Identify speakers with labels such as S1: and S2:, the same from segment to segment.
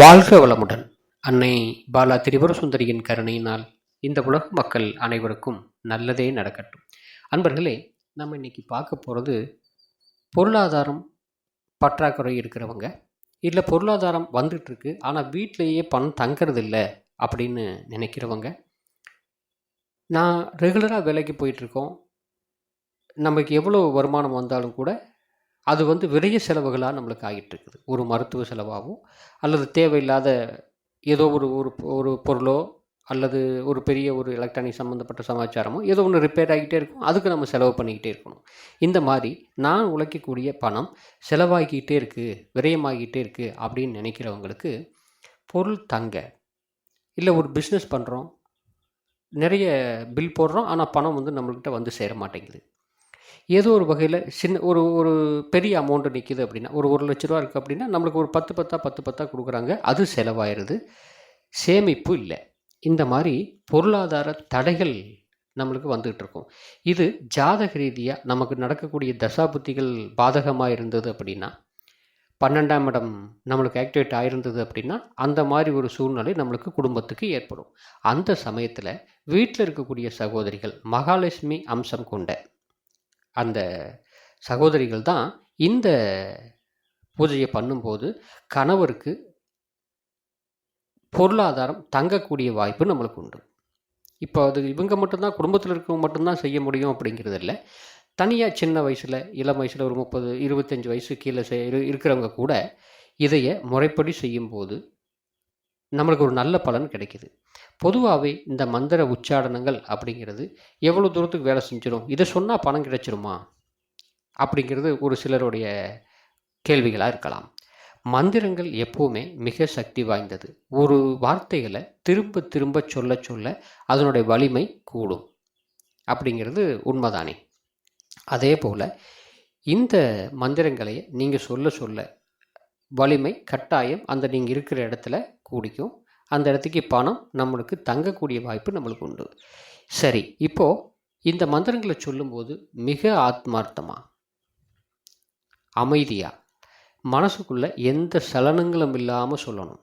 S1: வாழ்க வளமுடன். அன்னை பாலா திரிபுர சுந்தரியின் கருணையினால் இந்த உலக மக்கள் அனைவருக்கும் நல்லதே நடக்கட்டும். அன்பர்களே நம்ம இன்னைக்கு பார்க்க போகிறது பொருளாதாரம் பற்றாக்குறை இருக்கிறவங்க. இல்லை பொருளாதாரம் வந்துட்டுருக்கு ஆனால் வீட்டிலேயே பணம் தங்கிறது இல்லை அப்படின்னு நினைக்கிறவங்க. நான் ரெகுலராக வேலைக்கு போயிட்டுருக்கோம் நமக்கு எவ்வளோ வருமானம் வந்தாலும் கூட அது வந்து விரைய செலவுகளாக நம்மளுக்கு ஆகிட்டு இருக்குது ஒரு மருத்துவ செலவாகவும் அல்லது தேவையில்லாத ஏதோ ஒரு ஒரு ஒரு பொருளோ அல்லது ஒரு பெரிய ஒரு எலக்ட்ரானிக் சம்மந்தப்பட்ட சமாச்சாரமோ ஏதோ ஒன்று ரிப்பேர் ஆகிட்டே இருக்கும். அதுக்கு நம்ம செலவு பண்ணிக்கிட்டே இருக்கணும். இந்த மாதிரி நான் உழைக்கக்கூடிய பணம் செலவாகிக்கிட்டே இருக்குது விரயமாகிக்கிட்டே இருக்குது அப்படின்னு நினைக்கிறவங்களுக்கு பொருள் தங்க இல்லை ஒரு பிஸ்னஸ் பண்ணுறோம் நிறைய பில் போடுறோம் ஆனால் பணம் வந்து நம்மள்கிட்ட வந்து சேர மாட்டேங்குது. ஏதோ ஒரு வகையில் சின்ன ஒரு ஒரு பெரிய அமௌண்ட்டு நிற்கிது அப்படின்னா ஒரு ஒரு லட்ச ரூபா இருக்குது அப்படின்னா நம்மளுக்கு ஒரு பத்து பத்தா பத்து பத்தா கொடுக்குறாங்க. அது செலவாயிருது. சேமிப்பு இல்லை. இந்த மாதிரி பொருளாதார தடைகள் நம்மளுக்கு வந்துகிட்டு இருக்கும். இது ஜாதக ரீதியாக நமக்கு நடக்கக்கூடிய தசாபுத்திகள் பாதகமாக இருந்தது அப்படின்னா பன்னெண்டாம் இடம் நம்மளுக்கு ஆக்டிவேட் ஆயிருந்தது அப்படின்னா அந்த மாதிரி ஒரு சூழ்நிலை நம்மளுக்கு குடும்பத்துக்கு ஏற்படும். அந்த சமயத்தில் வீட்டில் இருக்கக்கூடிய சகோதரிகள் மகாலட்சுமி அம்சம் கொண்ட அந்த சகோதரிகள் தான் இந்த பூஜையை பண்ணும்போது கணவருக்கு பொருளாதாரம் தங்கக்கூடிய வாய்ப்பு நம்மளுக்கு உண்டு. இப்போ அது இவங்க மட்டும்தான் குடும்பத்தில் இருக்கவங்க மட்டும்தான் செய்ய முடியும் அப்படிங்கிறது இல்லை. தனியாக சின்ன வயசில் இளம் வயசில் ஒரு முப்பது இருபத்தஞ்சி வயசு கீழே செய் இருக்கிறவங்க கூட இதைய முறைப்படி செய்யும்போது நம்மளுக்கு ஒரு நல்ல பலன் கிடைக்கிது. பொதுவாகவே இந்த மந்திர உச்சாடனங்கள் அப்படிங்கிறது எவ்வளோ தூரத்துக்கு வேலை செஞ்சிடும்? இதை சொன்னால் பணம் கிடைச்சிருமா? அப்படிங்கிறது ஒரு சிலருடைய கேள்விகளாக இருக்கலாம். மந்திரங்கள் எப்போவுமே மிக சக்தி வாய்ந்தது. ஒரு வார்த்தைகளை திரும்ப திரும்ப சொல்ல சொல்ல அதனுடைய வலிமை கூடும். அப்படிங்கிறது உண்மைதானே. அதே போல் இந்த மந்திரங்களை நீங்கள் சொல்ல சொல்ல வலிமை கட்டாயம் அந்த நீங்கள் இருக்கிற இடத்துல கூடிக்கும். அந்த இடத்துக்கு பணம் நம்மளுக்கு தங்கக்கூடிய வாய்ப்பு நம்மளுக்கு உண்டு. சரி இப்போது இந்த மந்திரங்களை சொல்லும்போது மிக ஆத்மார்த்தமாக அமைதியாக மனசுக்குள்ளே எந்த சலனங்களும் இல்லாமல் சொல்லணும்.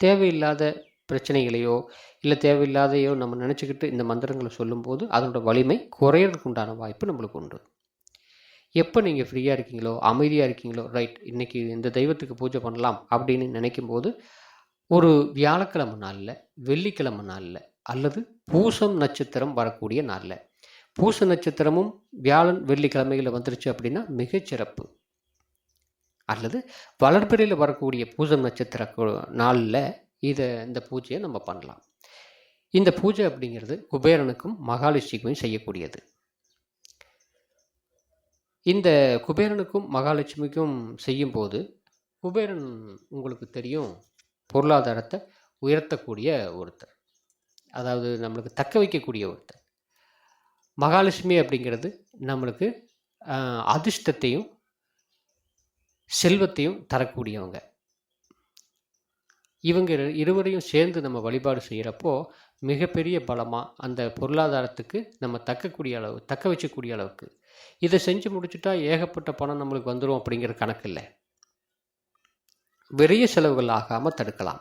S1: தேவையில்லாத பிரச்சனைகளையோ இல்லை தேவையில்லாதையோ நம்ம நினச்சிக்கிட்டு இந்த மந்திரங்களை சொல்லும்போது அதனோட வலிமை குறையறதுக்கு உண்டான வாய்ப்பு நம்மளுக்கு உண்டு. எப்போ நீங்கள் ஃப்ரீயாக இருக்கீங்களோ அமைதியாக இருக்கீங்களோ ரைட் இன்றைக்கி இந்த தெய்வத்துக்கு பூஜை பண்ணலாம் அப்படின்னு நினைக்கும்போது ஒரு வியாழக்கிழமை நாளில் வெள்ளிக்கிழமை நாளில் அல்லது பூசம் நட்சத்திரம் வரக்கூடிய நாளில். பூச நட்சத்திரமும் வியாழன் வெள்ளிக்கிழமையில் வந்துருச்சு அப்படின்னா மிகச்சிறப்பு அல்லது வளர்பிறையில் வரக்கூடிய பூசம் நட்சத்திர நாளில் இதை இந்த பூஜையை நம்ம பண்ணலாம். இந்த பூஜை அப்படிங்கிறது குபேரனுக்கும் மகாலட்சுமிக்கும் செய்யக்கூடியது. இந்த குபேரனுக்கும் மகாலட்சுமிக்கும் செய்யும்போது குபேரன் உங்களுக்கு தெரியும் பொருளாதாரத்தை உயர்த்தக்கூடிய ஒருத்தர். அதாவது நம்மளுக்கு தக்க வைக்கக்கூடிய ஒருத்தர். மகாலட்சுமி அப்படிங்கிறது நம்மளுக்கு அதிர்ஷ்டத்தையும் செல்வத்தையும் தரக்கூடியவங்க. இவங்க இரு- இருவரையும் சேர்ந்து நம்ம வழிபாடு செய்கிறப்போ மிகப்பெரிய பலமாக அந்த பொருளாதாரத்துக்கு நம்ம தக்கக்கூடிய அளவு தக்க வச்சக்கூடிய அளவுக்கு இதை செஞ்சு முடிச்சுட்டா ஏகப்பட்ட பணம் நம்மளுக்கு வந்துடும் அப்படிங்கிற கணக்கு இல்லை விரைய செலவுகள் ஆகாமல் தடுக்கலாம்.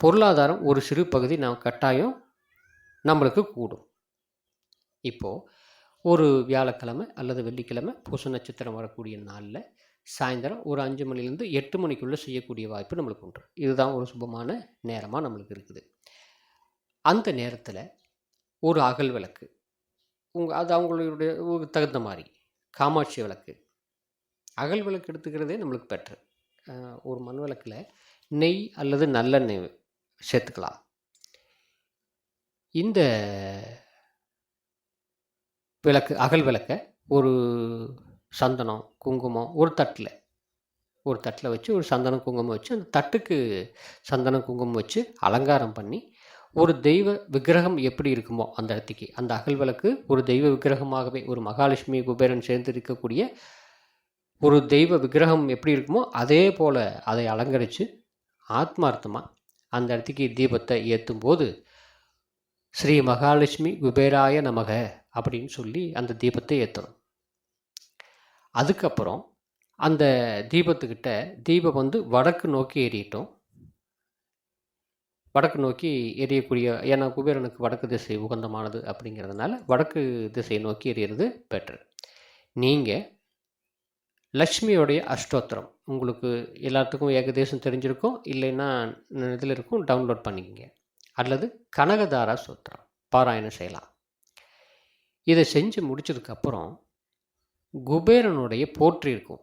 S1: பொருளாதாரம் ஒரு சிறு பகுதி நாம் கட்டாயம் நம்மளுக்கு கூடும். இப்போது ஒரு வியாழக்கிழமை அல்லது வெள்ளிக்கிழமை பூச நட்சத்திரம் வரக்கூடிய நாளில் சாயந்தரம் ஒரு அஞ்சு மணிலேருந்து எட்டு மணிக்குள்ளே செய்யக்கூடிய வாய்ப்பு நம்மளுக்கு உண்டு. இதுதான் ஒரு சுபமான நேரமாக நம்மளுக்கு இருக்குது. அந்த நேரத்தில் ஒரு அகல் விளக்கு உங்கள் அது அவங்களுடைய தகுந்த மாதிரி காமாட்சி விளக்கு. அகல் விளக்கு எடுத்துக்கிறதே நம்மளுக்கு பெட்ரு ஒரு மண் விளக்கில் நெய் அல்லது நல்லெண்ணெய் சேர்த்துக்கலாம். இந்த விளக்கு அகல் விளக்கை ஒரு சந்தனம் குங்குமம் ஒரு தட்டில். ஒரு தட்டில் வச்சு ஒரு சந்தனம் குங்குமம் வச்சு அந்த தட்டுக்கு சந்தனம் குங்குமம் வச்சு அலங்காரம் பண்ணி ஒரு தெய்வ விக்கிரகம் எப்படி இருக்குமோ அந்த இடத்துக்கு அந்த அகல் விளக்கு ஒரு தெய்வ விக்கிரகமாகவே ஒரு மகாலட்சுமி குபேரன் சேர்ந்து இருக்கக்கூடிய ஒரு தெய்வ விக்கிரகம் எப்படி இருக்குமோ அதே போல் அதை அலங்கரித்து ஆத்மார்த்தமாக அந்த இடத்துக்கு தீபத்தை ஏற்றும் போது ஸ்ரீ மகாலட்சுமி குபேராய நமக அப்படின்னு சொல்லி அந்த தீபத்தை ஏற்றணும் அதுக்கப்புறம் அந்த தீபத்துக்கிட்ட தீபம் வந்து வடக்கு நோக்கி ஏறிட்டோம். வடக்கு நோக்கி எரியக்கூடிய ஏன்னா குபேரனுக்கு வடக்கு திசை உகந்தமானது அப்படிங்கிறதுனால வடக்கு திசையை நோக்கி எரியிறது பெட்டர் நீங்கள் லக்ஷ்மியோடைய அஷ்டோத்திரம். உங்களுக்கு எல்லாத்துக்கும் ஏகதேசம் தெரிஞ்சிருக்கும். இல்லைன்னா இதில் இருக்கும் டவுன்லோட் பண்ணிக்கங்க. அல்லது கனகதாரா சூத்திரம் பாராயணம் செய்யலாம். இதை செஞ்சு முடிச்சதுக்கப்புறம் குபேரனுடைய போற்றி இருக்கும்.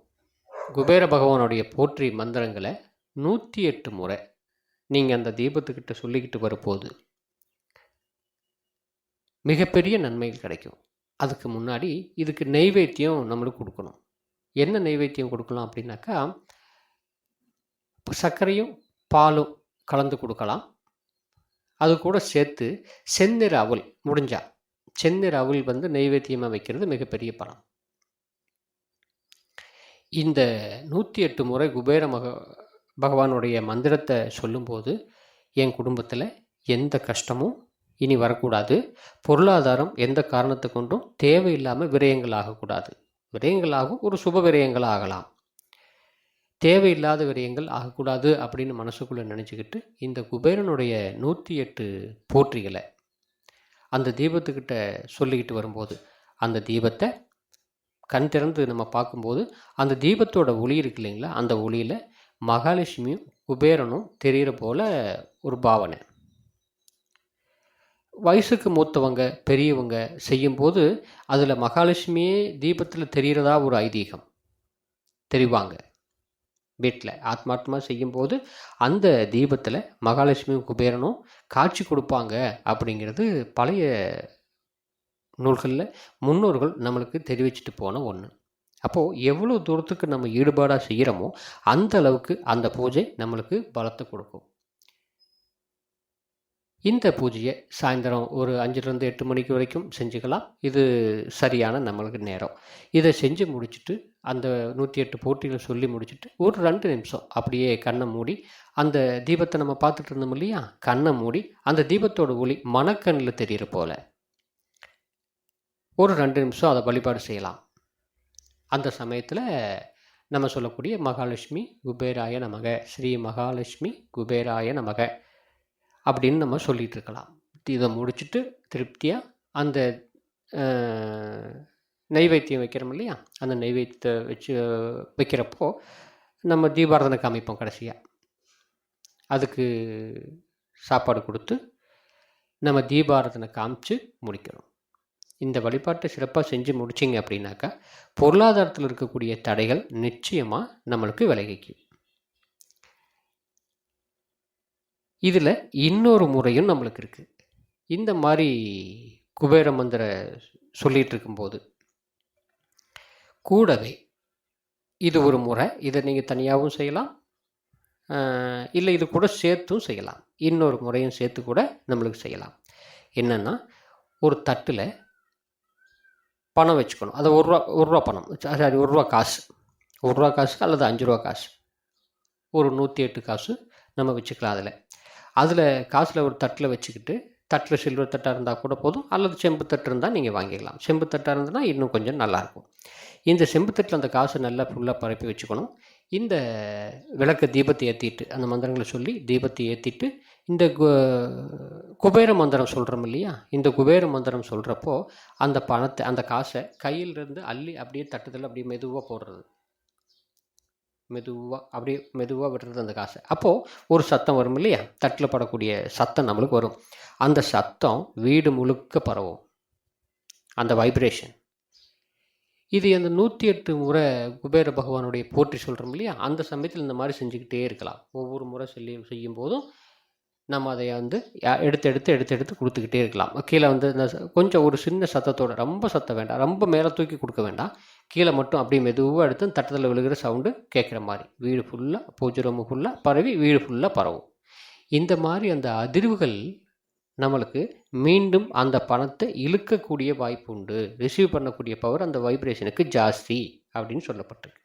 S1: குபேர பகவானுடைய போற்றி மந்திரங்களை நூற்றி எட்டு முறை நீங்கள் அந்த தீபத்துக்கிட்ட சொல்லிக்கிட்டு வரும்போது மிகப்பெரிய நன்மைகள் கிடைக்கும். அதுக்கு முன்னாடி இதுக்கு நெய்வேத்தியம் நம்மளுக்கு கொடுக்கணும். என்ன நெய்வேத்தியம் கொடுக்கலாம் அப்படின்னாக்கா சர்க்கரையும் பாலும் கலந்து கொடுக்கலாம். அது கூட சேர்த்து செந்நிற அவல் முடிஞ்சா செந்நிற அவல் வந்து நெய்வேத்தியமாக வைக்கிறது மிகப்பெரிய பலம் இந்த நூற்றி எட்டு முறை குபேர மக பகவானுடைய மந்திரத்தை சொல்லும்போது என் குடும்பத்தில் எந்த கஷ்டமும் இனி வரக்கூடாது. பொருளாதாரம் எந்த காரணத்தை கொண்டும் தேவையில்லாமல் விரயங்கள் ஆகக்கூடாது விரயங்கள் ஆகும் ஒரு சுப விரயங்கள் ஆகலாம். தேவையில்லாத விரயங்கள் ஆகக்கூடாது அப்படின்னு மனசுக்குள்ளே நினச்சிக்கிட்டு இந்த குபேரனுடைய நூற்றி எட்டு போற்றிகளை அந்த தீபத்துக்கிட்ட சொல்லிக்கிட்டு வரும்போது அந்த தீபத்தை கண் திறந்து நம்ம பார்க்கும்போது அந்த தீபத்தோட ஒளி இருக்கு இல்லைங்களா? அந்த ஒளியில் மகாலட்சுமியும் குபேரனும் தெரிகிற போல் ஒரு பாவனை. வயசுக்கு மூத்தவங்க பெரியவங்க செய்யும்போது அதில் மகாலட்சுமியே தீபத்தில் தெரிகிறதா ஒரு ஐதீகம். தெரிவாங்க. வீட்டில் ஆத்மார்த்தமாக செய்யும்போது அந்த தீபத்தில் மகாலட்சுமியும் குபேரனும் காட்சி கொடுப்பாங்க அப்படிங்கிறது பழைய நூல்களில் முன்னோர்கள் நம்மளுக்கு தெரிவிச்சுட்டு போன ஒன்று அப்போது எவ்வளோ தூரத்துக்கு நம்ம ஈடுபாடாக செய்கிறோமோ அந்த அளவுக்கு அந்த பூஜை நம்மளுக்கு பலத்தை கொடுக்கும். இந்த பூஜையை சாயந்தரம் ஒரு அஞ்சுலேருந்து எட்டு மணிக்கு வரைக்கும் செஞ்சுக்கலாம். இது சரியான நம்மளுக்கு நேரம். இதை செஞ்சு முடிச்சுட்டு அந்த நூற்றி எட்டு போட்டியில் சொல்லி முடிச்சுட்டு ஒரு ரெண்டு நிமிஷம் அப்படியே கண்ணை மூடி அந்த தீபத்தை நம்ம பார்த்துட்டு இருந்தோம் இல்லையா? கண்ணை மூடி அந்த தீபத்தோட ஒளி மனக்கண்ணில் தெரிகிற போல். ஒரு ரெண்டு நிமிஷம் அதை வழிபாடு செய்யலாம். அந்த சமயத்தில் நம்ம சொல்லக்கூடிய மகாலட்சுமி குபேராய நமக ஸ்ரீ மகாலட்சுமி குபேராய நமக அப்படின்னு நம்ம சொல்லிகிட்டு இருக்கலாம். இதை முடிச்சுட்டு திருப்தியாக அந்த நெய்வேத்தியம் வைக்கிறோம் இல்லையா? அந்த நெய்வேத்தியத்தை வச்சு வைக்கிறப்போ நம்ம தீபாரதனை காமிப்போம் கடைசியாக அதுக்கு சாப்பாடு கொடுத்து நம்ம தீபாரதனை காமிச்சு முடிக்கணும் இந்த வழிபாட்டை சிறப்பாக செஞ்சு முடிச்சிங்க அப்படின்னாக்கா பொருளாதாரத்தில் இருக்கக்கூடிய தடைகள் நிச்சயமாக நம்மளுக்கு விலகிக்கும். இதில் இன்னொரு முறையும் நம்மளுக்கு இருக்குது இந்த மாதிரி குபேர மந்திர சொல்லிகிட்டு இருக்கும்போது கூடவே இது ஒரு முறை இதை நீங்கள் தனியாகவும் செய்யலாம். இல்லை இது கூட சேர்த்தும் செய்யலாம். இன்னொரு முறையும் சேர்த்து கூட நம்மளுக்கு செய்யலாம். என்னென்னா ஒரு தட்டில் பணம் வச்சுக்கணும். அது ஒரு ரூபா ஒரு ரூபா பணம். சாரி ஒரு ரூபா காசு. ஒரு ரூபா காசு அல்லது அஞ்சு ரூபா காசு. ஒரு நூற்றி எட்டு காசு நம்ம வச்சுக்கலாம் அதில். அதில் காசில் ஒரு தட்டில் வச்சுக்கிட்டு தட்டில் சில்வர் தட்டாக இருந்தால் கூட போதும். அல்லது செம்பு தட்டு இருந்தால் நீங்கள் வாங்கிக்கலாம். செம்பு தட்டாக இருந்ததுன்னா இன்னும் கொஞ்சம் நல்லாயிருக்கும். இந்த செம்பு தட்டில் அந்த காசு நல்லா ஃபுல்லாக பரப்பி வச்சுக்கணும். இந்த விளக்கு தீபத்தை ஏற்றிட்டு அந்த மந்திரங்களை சொல்லி தீபத்தை ஏற்றிட்டு இந்த குபேர மந்திரம் சொல்கிறோம் இல்லையா? இந்த குபேர மந்திரம் சொல்கிறப்போ அந்த பணத்தை அந்த காசை கையிலிருந்து அள்ளி அப்படியே தட்டுதல் அப்படியே மெதுவாக போடுறது. மெதுவாக அப்படியே மெதுவாக விடுறது அந்த காசை. அப்போது ஒரு சத்தம் வரும் இல்லையா? தட்டில் படக்கூடிய சத்தம் நம்மளுக்கு வரும். அந்த சத்தம் வீடு முழுக்க பரவும். அந்த வைப்ரேஷன் இது அந்த நூற்றி எட்டு முறை குபேர பகவானுடைய போற்றி சொல்கிறோம் இல்லையா? அந்த சமயத்தில் இந்த மாதிரி செஞ்சுக்கிட்டே இருக்கலாம். ஒவ்வொரு முறை சொல்லி செய்யும் போதும் நம்ம அதை வந்து எடுத்து எடுத்து எடுத்து எடுத்து கொடுத்துக்கிட்டே இருக்கலாம். கீழே வந்து இந்த கொஞ்சம் ஒரு சின்ன சத்தத்தோட ரொம்ப சத்தம் வேண்டாம். ரொம்ப மேலே தூக்கி கொடுக்க வேண்டாம். கீழே மட்டும் அப்படியே மெதுவாக எடுத்து தட்டத்தில் விழுகிற சவுண்டு கேட்குற மாதிரி. வீடு ஃபுல்லாக பூஜை ரூம் ஃபுல்லாக பரவி வீடு ஃபுல்லாக பரவும். இந்த மாதிரி அந்த அதிர்வுகள் நம்மளுக்கு மீண்டும் அந்த பணத்தை இழுக்கக்கூடிய வாய்ப்பு உண்டு ரிசீவ் பண்ணக்கூடிய பவர் அந்த வைப்ரேஷனுக்கு ஜாஸ்தி அப்படின்னு சொல்லப்பட்டிருக்கு.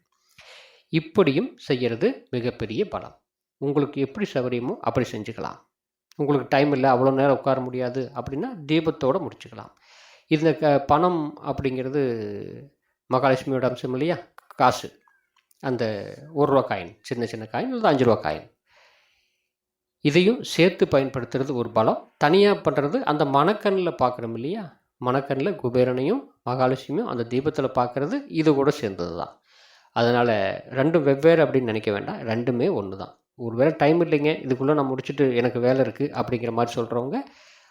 S1: இப்படியும் செய்கிறது மிகப்பெரிய பலம். உங்களுக்கு எப்படி சௌகரியமோ அப்படி செஞ்சுக்கலாம். உங்களுக்கு டைம் இல்லை அவ்வளோ நேரம் உட்கார முடியாது அப்படின்னா தீபத்தோடு முடிச்சுக்கலாம். இந்த க பணம் அப்படிங்கிறது மகாலட்சுமியோட அம்சம் இல்லையா? காசு. அந்த ஒரு ரூபா காயின் சின்ன சின்ன காயின் இல்லை அஞ்சு ரூபா காயின் இதையும் சேர்த்து பயன்படுத்துறது ஒரு பலம். தனியாக பண்ணுறது அந்த மணக்கண்ணில் பார்க்குறோம் இல்லையா? மணக்கண்ணில் குபேரனையும் மகாலட்சுமியும் அந்த தீபத்தில் பார்க்குறது இது கூட சேர்ந்தது தான் அதனால் ரெண்டும் வெவ்வேறு அப்படின்னு நினைக்க வேண்டாம். ரெண்டுமே ஒன்று தான் ஒரு வேளை டைம் இல்லைங்க இதுக்குள்ளே நான் முடிச்சுட்டு எனக்கு வேலை இருக்குது அப்படிங்கிற மாதிரி சொல்கிறவங்க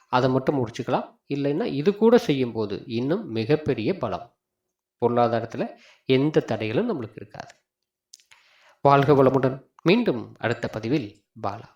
S1: அதை மட்டும் முடிச்சுக்கலாம். இல்லைன்னா இது கூட செய்யும்போது இன்னும் மிகப்பெரிய பலம். பொருளாதாரத்தில் எந்த தடைகளும் நம்மளுக்கு இருக்காது. வாழ்க வளமுடன். மீண்டும் அடுத்த பதிவில் பாலா